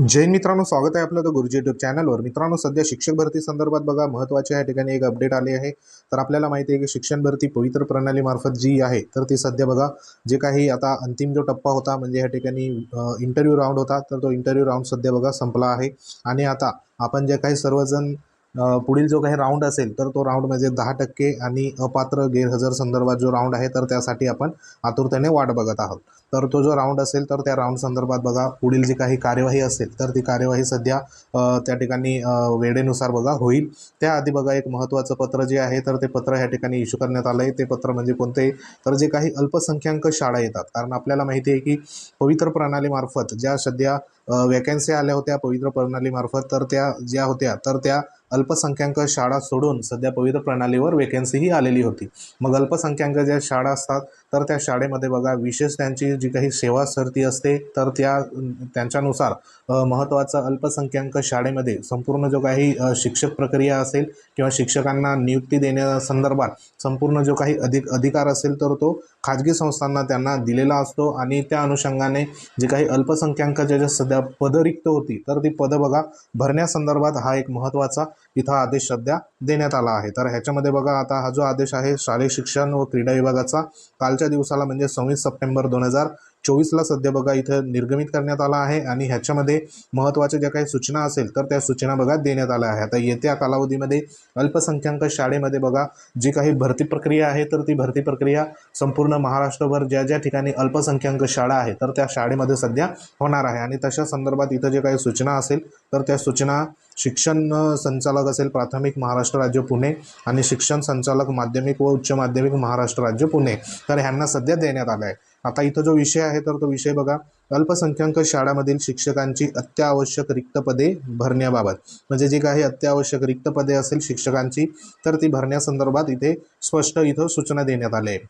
जैन मित्रांनो स्वागत आहे आपलं तर गुरुजी युट्यूब चॅनलवर मित्रांनो सध्या शिक्षक भरती संदर्भात बघा महत्त्वाचे या ठिकाणी एक अपडेट आले आहे. तर आपल्याला माहिती आहे की शिक्षण भरती पवित्र प्रणालीमार्फत जी आहे तर ती सध्या बघा जे काही आता अंतिम जो टप्पा होता म्हणजे या ठिकाणी इंटरव्ह्यू राऊंड होता तर तो इंटरव्ह्यू राऊंड सध्या बघा संपला आहे. आणि आता आपण जे काही सर्वजण पुढील जो काही राऊंड असेल तर तो राऊंड म्हणजे दहा टक्के आणि अपात्र गैरहजर संदर्भात जो राऊंड आहे तर त्यासाठी आपण आतुरतेने वाट बघत आहोत. तर तो जो राऊंड असेल तर त्या राऊंड संदर्भात बघा पुढील जी काही कार्यवाही असेल तर ती कार्यवाही सध्या त्या ठिकाणी वेळेनुसार बघा होईल. त्याआधी बघा एक महत्त्वाचं पत्र जे आहे तर ते पत्र ह्या ठिकाणी इश्यू करण्यात आलं आहे ते पत्र म्हणजे कोणते? तर जे काही अल्पसंख्याक शाळा येतात. कारण आपल्याला माहिती आहे की पवित्र प्रणालीमार्फत ज्या सध्या वॅकन्सी आल्या होत्या पवित्र प्रणालीमार्फत तर त्या ज्या होत्या तर त्या अल्पसंख्याक शाळा सोडून सध्या पवित्र प्रणालीवर वेकन्सीही आलेली होती. मग अल्पसंख्याक ज्या शाळा असतात तर त्या शाळेमध्ये बघा विशेष त्यांची जी काही सेवा सरती असते तर त्या त्यांच्यानुसार महत्त्वाचं अल्पसंख्याक शाळेमध्ये संपूर्ण जो काही शिक्षक प्रक्रिया असेल किंवा शिक्षकांना नियुक्ती देण्यासंदर्भात संपूर्ण जो काही अधिक अधिकार असेल तर तो खाजगी संस्थांना त्यांना दिलेला असतो. आणि त्या अनुषंगाने जे काही अल्पसंख्याकाच्या ज्या सध्या पदं रिक्त होती तर ती पदं बघा भरण्यासंदर्भात हा एक महत्त्वाचा इथं आदेश सध्या देण्यात आला आहे. तर ह्याच्यामध्ये बघा आता हा जो आदेश आहे शालेय शिक्षण व क्रीडा विभागाचा कालच्या दिवसाला म्हणजे सव्वीस सप्टेंबर दोन हजार चोवीसला सध्या बघा इथं निर्गमित करण्यात आला आहे आणि ह्याच्यामध्ये महत्त्वाच्या ज्या काही सूचना असेल तर त्या सूचना बघा देण्यात आल्या आहे आता येत्या कालावधीमध्ये अल्पसंख्याक शाळेमध्ये बघा जी काही भरती प्रक्रिया आहे तर ती भरती प्रक्रिया संपूर्ण महाराष्ट्रभर ज्या ज्या ठिकाणी अल्पसंख्याक शाळा आहे तर त्या शाळेमध्ये सध्या होणार आहे. आणि तशा संदर्भात इथं जे काही सूचना असेल तर त्या सूचना शिक्षण संचालक असेल प्राथमिक महाराष्ट्र राज्य पुणे आणि शिक्षण संचालक माध्यमिक व उच्च माध्यमिक महाराष्ट्र राज्य पुणे तर ह्यांना सध्या देण्यात आलं आहे आता इथं जो विषय आहे तर तो विषय बघा अल्पसंख्याक शाळामधील शिक्षकांची अत्यावश्यक रिक्त पदे भरण्याबाबत. म्हणजे जी काही अत्यावश्यक रिक्त पदे असेल शिक्षकांची तर ती भरण्यासंदर्भात इथे स्पष्ट इथं सूचना देण्यात आल्या आहे.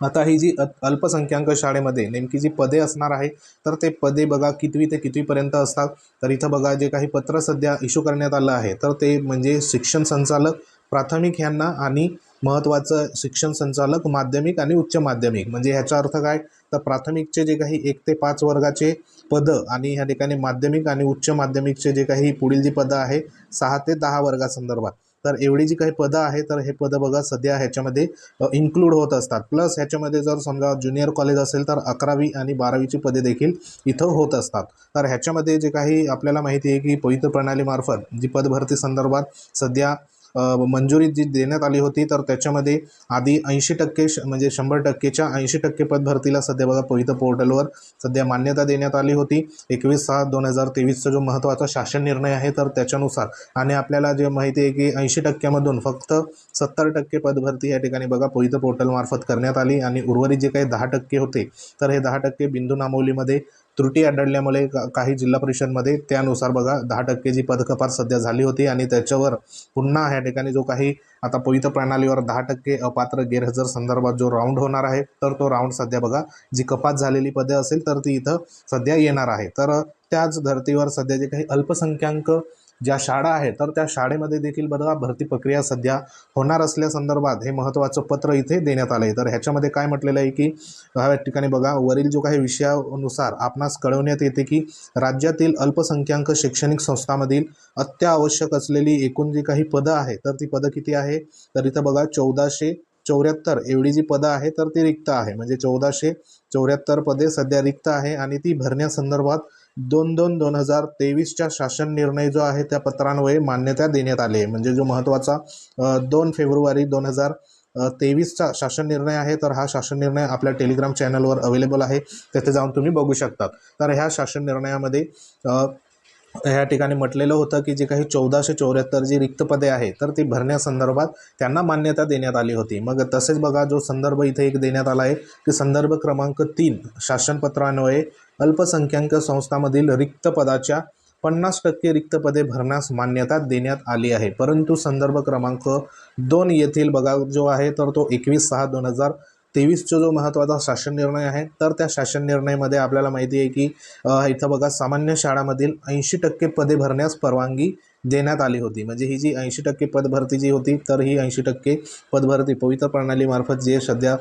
आता ही जी अल्पसंख्याक शाळेमध्ये नेमकी जी पदे असणार आहे तर ते पदे बघा कितवी ते कितवीपर्यंत असतात. तर इथं बघा जे काही पत्र सध्या इश्यू करण्यात आलं आहे तर ते म्हणजे शिक्षण संचालक प्राथमिक ह्यांना आणि महत्त्वाचं शिक्षण संचालक माध्यमिक आणि उच्च माध्यमिक. म्हणजे ह्याचा अर्थ काय? तर प्राथमिकचे जे काही एक ते पाच वर्गाचे पदं आणि ह्या ठिकाणी माध्यमिक आणि उच्च माध्यमिकचे जे काही पुढील जी पदं आहे सहा ते दहा वर्गासंदर्भात. तर एवढी जी काही पदं आहे तर हे पदं बघा सध्या ह्याच्यामध्ये इन्क्लूड होत असतात. प्लस ह्याच्यामध्ये जर समजा ज्युनियर कॉलेज असेल तर अकरावी आणि बारावीची पदे देखील इथं होत असतात. तर ह्याच्यामध्ये जे काही आपल्याला माहिती आहे की पवित्र प्रणालीमार्फत जी पदभरती संदर्भात सध्या मंजुरी जी देण्यात आली होती तर त्याच्यामध्ये आधी ऐंशी टक्के श म्हणजे शंभर टक्केच्या ऐंशी टक्के पदभरतीला सध्या बघा पवित्र पोर्टलवर सध्या मान्यता देण्यात आली होती. एकवीस सहा दोन हजार तेवीसचा जो महत्त्वाचा शासन निर्णय आहे तर त्याच्यानुसार आणि आपल्याला जे माहिती आहे की ऐंशी टक्क्यामधून फक्त सत्तर टक्के पदभरती या ठिकाणी बघा पवित्र पोर्टलमार्फत करण्यात आली आणि उर्वरित जे काही दहा टक्के होते तर हे दहा टक्के बिंदू नामवलीमध्ये त्रुटी आढळल्यामुळे का- काही जिल्हा परिषदमध्ये त्यानुसार बघा दहा टक्के जी पदकपात सध्या झाली होती आणि त्याच्यावर पुन्हा ह्या ठिकाणी जो काही आता पवित्र प्रणालीवर दहा टक्के अपात्र गैरहजर संदर्भात जो राऊंड होणार आहे तर तो राऊंड सध्या बघा जी कपात झालेली पदे असेल तर ती इथं सध्या येणार आहे. तर त्याच धर्तीवर सध्या जे काही अल्पसंख्याक ज्या शाळा आहेत तर त्या शाळेमध्ये देखील बघा भरती प्रक्रिया सध्या होणार असल्यासंदर्भात हे महत्त्वाचं पत्र इथे देण्यात आलं आहे तर ह्याच्यामध्ये काय म्हटलेलं आहे की ह्या ठिकाणी बघा वरील जो काही विषयानुसार आपणास कळवण्यात येते की राज्यातील अल्पसंख्याक शैक्षणिक संस्थांमधील अत्यावश्यक असलेली एकूण जी काही पदं आहेत तर ती पदं किती आहे? तर इथं बघा चौदाशे चौऱ्याहत्तर एवढी जी पदं आहे तर ती रिक्त आहे. म्हणजे चौदाशे चौऱ्याहत्तर पदे सध्या रिक्त आहे आणि ती भरण्यासंदर्भात दोन दोन दोन हजार तेवीसच्या शासन निर्णय जो आहे त्या पत्रान्वये मान्यता देण्यात आली आहे. म्हणजे जो महत्त्वाचा दोन फेब्रुवारी दोन हजार तेवीसचा शासन निर्णय आहे तर हा शासन निर्णय आपल्या टेलिग्राम चॅनलवर अवेलेबल आहे. तेथे जाऊन तुम्ही बघू शकतात. तर ह्या शासन निर्णयामध्ये ह्या ठिकाणी म्हटलेलं होतं की जे काही चौदाशे चौऱ्याहत्तर जी रिक्त पदे आहे तर ती भरण्यासंदर्भात त्यांना मान्यता देण्यात आली होती. मग तसेच बघा जो संदर्भ इथे एक देण्यात आला आहे की संदर्भ क्रमांक तीन शासनपत्रान्वये अल्पसंख्याक संस्थांमधील रिक्त पदाच्या पन्नास टक्के रिक्त पदे भरण्यास मान्यता देण्यात आली आहे. परंतु संदर्भ क्रमांक दोन येथील बघा जो आहे तर तो एकवीस सहा दोन हजार तेवीसचा जो महत्त्वाचा शासन निर्णय आहे तर त्या शासन निर्णयामध्ये आपल्याला माहिती आहे की इथं बघा सामान्य शाळामधील ऐंशी टक्के पदे भरण्यास परवानगी देण्यात आली होती. म्हणजे ही जी ऐंशी टक्के पदभरती जी होती तर ही ऐंशी टक्के पदभरती पवित्र प्रणालीमार्फत जे सध्या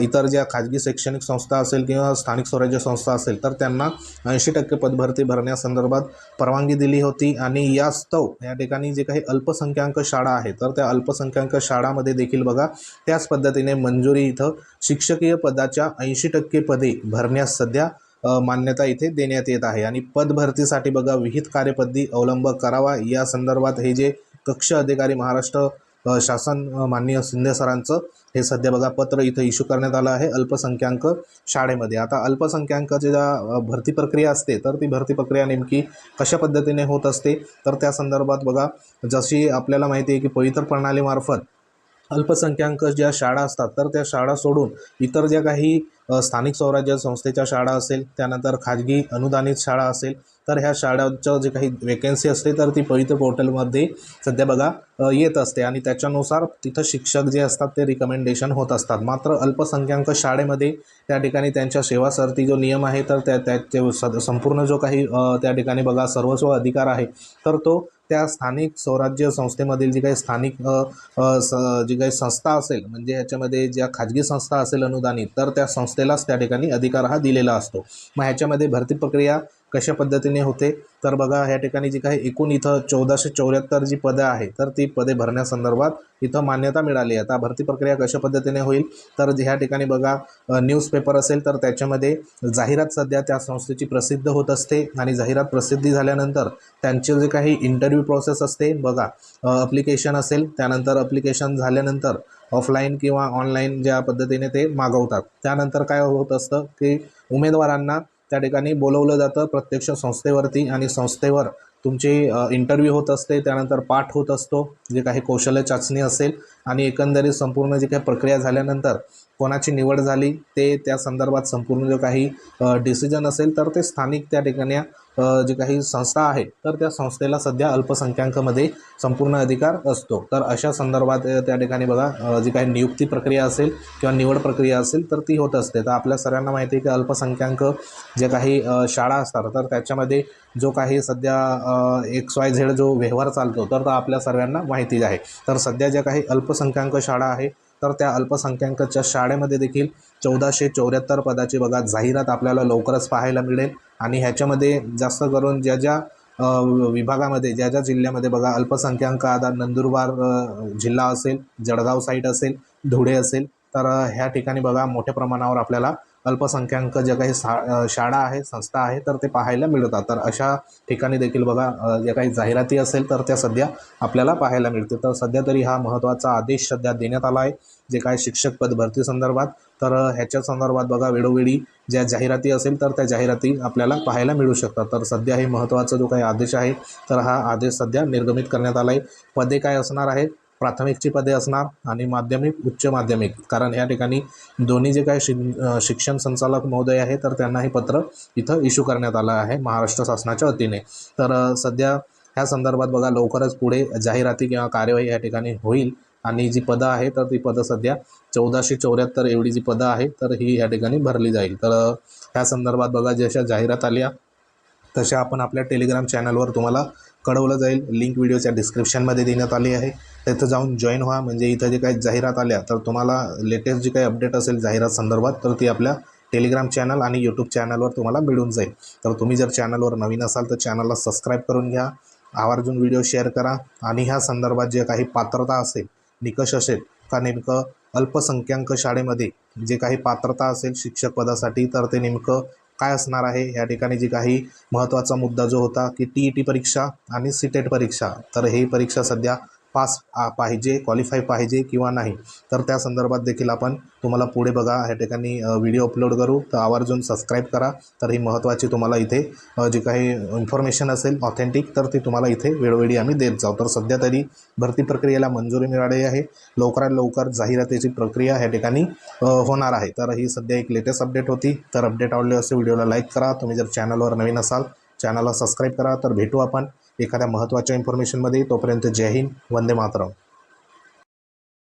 इतर ज्या खाजगी शैक्षणिक संस्था असेल किंवा स्थानिक स्वराज्य संस्था असेल तर त्यांना ऐंशी टक्के पदभरती भरण्यासंदर्भात परवानगी दिली होती. आणि यास्तव या ठिकाणी जे काही अल्पसंख्याक शाळा आहे तर त्या अल्पसंख्याक शाळामध्ये देखील बघा त्याच पद्धतीने मंजुरी इथं शिक्षकीय पदाच्या ऐंशी टक्के पदे भरण्यास सध्या मान्यता इथे देण्यात येत आहे. आणि पदभरतीसाठी बघा विहित कार्यपद्धती अवलंब करावा. या संदर्भात हे जे कक्ष अधिकारी महाराष्ट्र शासन माननीय शिंदे सरांचं हे सध्या बघा पत्र इथं इश्यू करण्यात आलं आहे अल्पसंख्याक शाळेमध्ये. आता अल्पसंख्याकाची ज्या भरती प्रक्रिया असते तर ती भरती प्रक्रिया नेमकी कशा पद्धतीने होत असते? तर त्या संदर्भात बघा जशी आपल्याला माहिती आहे की पवित्र प्रणालीमार्फत अल्पसंख्याक ज्या शाळा असतात तर त्या शाळा सोडून इतर ज्या काही स्थानिक स्वराज्य संस्थेच्या शाळा असेल त्यानंतर खाजगी अनुदानित शाळा असेल तर ह्या शाळांच्या जे काही वेकेन्सी असते तर ती पवित्र पोर्टलमध्ये सध्या बघा येत असते. आणि त्याच्यानुसार तिथं शिक्षक जे असतात ते रिकमेंडेशन होत असतात. मात्र अल्पसंख्याक शाळेमध्ये त्या ठिकाणी त्यांच्या सेवासरती जो नियम आहे तर त्या त्या ते संपूर्ण जो काही त्या ठिकाणी बघा सर्वस्व अधिकार आहे तर तो त्या स्थानिक स्वराज्य संस्थेमधील जी काही स्थानिक स जी काही संस्था असेल म्हणजे ह्याच्यामध्ये ज्या खाजगी संस्था असेल अनुदानित तर त्या संस्थेलाच त्या ठिकाणी अधिकार हा दिलेला असतो. मग ह्याच्यामध्ये भरती प्रक्रिया कशा पद्धतीने होते? तर बघा ह्या ठिकाणी जी काही एकूण इथं चौदाशे चौऱ्याहत्तर जी पदं आहे तर ती पदे भरण्यासंदर्भात इथं मान्यता मिळाली आहे. आता भरती प्रक्रिया कशा पद्धतीने होईल? तर ह्या ठिकाणी बघा न्यूजपेपर असेल तर त्याच्यामध्ये जाहिरात सध्या त्या संस्थेची प्रसिद्ध होत असते आणि जाहिरात प्रसिद्धी झाल्यानंतर त्यांचे जे काही इंटरव्ह्यू प्रोसेस असते बघा अप्लिकेशन असेल त्यानंतर अप्लिकेशन झाल्यानंतर ऑफलाईन किंवा ऑनलाईन ज्या पद्धतीने ते मागवतात. त्यानंतर काय होत असतं की उमेदवारांना त्या ठिकाणी बोलवलं जातं. प्रत्यक्ष संस्थेवरती आणि संस्थेवर तुमची इंटरव्ह्यू होत असते. त्यानंतर पाठ होत असतो. जे काही कौशल्य चाचणी असेल आणि एकंदरीत संपूर्ण जी काही प्रक्रिया झाल्यानंतर कोणाची निवड झाली ते त्या संदर्भात संपूर्ण जो काही डिसिजन असेल तर ते स्थानिक त्या ठिकाणी जी काही संस्था आहे तर त्या संस्थेला सध्या अल्पसंख्याकामध्ये संपूर्ण अधिकार असतो. तर अशा संदर्भात त्या ठिकाणी बघा जी काही नियुक्ती प्रक्रिया असेल किंवा निवड प्रक्रिया असेल तर ती होत असते. तर आपल्या सर्वांना माहिती आहे की अल्पसंख्याक जे काही शाळा असतात तर त्याच्यामध्ये जो काही सध्या एक्स वाय झेड जो व्यवहार चालतो तर तो आपल्या सर्वांना माहिती आहे. तर सध्या ज्या काही अल्पसंख्याक शाळा आहे तर त्या अल्पसंख्याकाच्या शाळेमध्ये देखील चौदाशे चौऱ्याहत्तर पदाची बघा जाहिरात आपल्याला लवकरच पाहायला मिळेल. आणि ह्याच्यामध्ये जास्त करून ज्या ज्या विभागामध्ये ज्या ज्या जिल्ह्यामध्ये बघा अल्पसंख्याक आता नंदुरबार जिल्हा असेल जळगाव साईड असेल धुळे असेल तर ह्या ठिकाणी बघा मोठ्या प्रमाणावर आपल्याला अल्पसंख्याक ज्या काही सा शाळा आहे संस्था आहे तर ते पाहायला मिळतात. तर अशा ठिकाणी देखील बघा ज्या काही जाहिराती असेल तर त्या सध्या आपल्याला पाहायला मिळते तर सध्या तरी हा महत्त्वाचा आदेश सध्या देण्यात आला आहे. जे काय शिक्षक पद भरती संदर्भात तर ह्याच्या संदर्भात बघा वेळोवेळी ज्या जाहिराती असेल तर त्या जाहिराती आपल्याला पाहायला मिळू शकतात. तर सध्या हे महत्त्वाचा जो काही आदेश आहे तर हा आदेश सध्या निर्गमित करण्यात आला आहे. पदे काय असणार आहे प्राथमिकची पदे असणार आणि माध्यमिक उच्च माध्यमिक. कारण या ठिकाणी दोन्ही जे काही शि शिक्षण संचालक महोदय आहे तर त्यांना हे पत्र इथं इश्यू करण्यात आलं आहे महाराष्ट्र शासनाच्या वतीने. तर सध्या ह्या संदर्भात बघा लवकरच पुढे जाहिराती किंवा कार्यवाही या ठिकाणी होईल आणि जी पदं आहे तर ती पदं सध्या चौदाशे चौऱ्याहत्तर एवढी जी पदं आहे तर ही या ठिकाणी भरली जाईल. तर ह्या संदर्भात बघा जशा जाहिरात आल्या तशा आपण आपल्या टेलिग्राम चॅनलवर तुम्हाला कळवलं जाईल. लिंक व्हिडिओच्या डिस्क्रिप्शनमध्ये देण्यात आली आहे. तिथं जाऊन जॉईन व्हा. म्हणजे इथं जे काही जाहिरात आल्या तर तुम्हाला लेटेस्ट जी काही अपडेट असेल जाहिरात संदर्भात तर ती आपल्या टेलिग्राम चॅनल आणि यूट्यूब चॅनलवर तुम्हाला मिळून जाईल. तर तुम्ही जर चॅनलवर नवीन असाल तर चॅनलला सबस्क्राईब करून घ्या. आवर्जून व्हिडिओ शेअर करा. आणि ह्या संदर्भात जे काही पात्रता असेल निकष असेल का नेमकं अल्पसंख्याक शाळेमध्ये जे काही पात्रता असेल शिक्षक पदासाठी तर ते नेमकं काय असणार आहे? या ठिकाणी जी काही महत्त्वाचा मुद्दा जो होता की टी ई टी परीक्षा आणि सी टेट परीक्षा. तर ही परीक्षा सध्या पास आ- पाहिजे क्वालिफाय पाहिजे किंवा नाही तर त्या संदर्भात देखील आपण तुम्हाला पुढे बघा. ह्या ठिकाणी व्हिडिओ अपलोड करू. तर आवर्जून सबस्क्राईब करा. तर ही महत्त्वाची तुम्हाला इथे जी काही इन्फॉर्मेशन असेल ऑथेंटिक तर ती तुम्हाला इथे वेळोवेळी आम्ही देत जाऊ. तर सध्या तरी भरती प्रक्रियेला मंजुरी मिळाली आहे. लवकरात लवकर जाहिरातीची प्रक्रिया ह्या ठिकाणी होणार आहे. तर ही सध्या एक लेटेस्ट अपडेट होती. तर अपडेट आवडले असे व्हिडिओला लाईक करा. तुम्ही जर चॅनलवर नवीन असाल चॅनलला सबस्क्राईब करा. तर भेटू आपण एखाद्या महत्त्वाच्या इन्फॉर्मेशनमध्ये तोपर्यंत जय हिंद वंदे मातरम.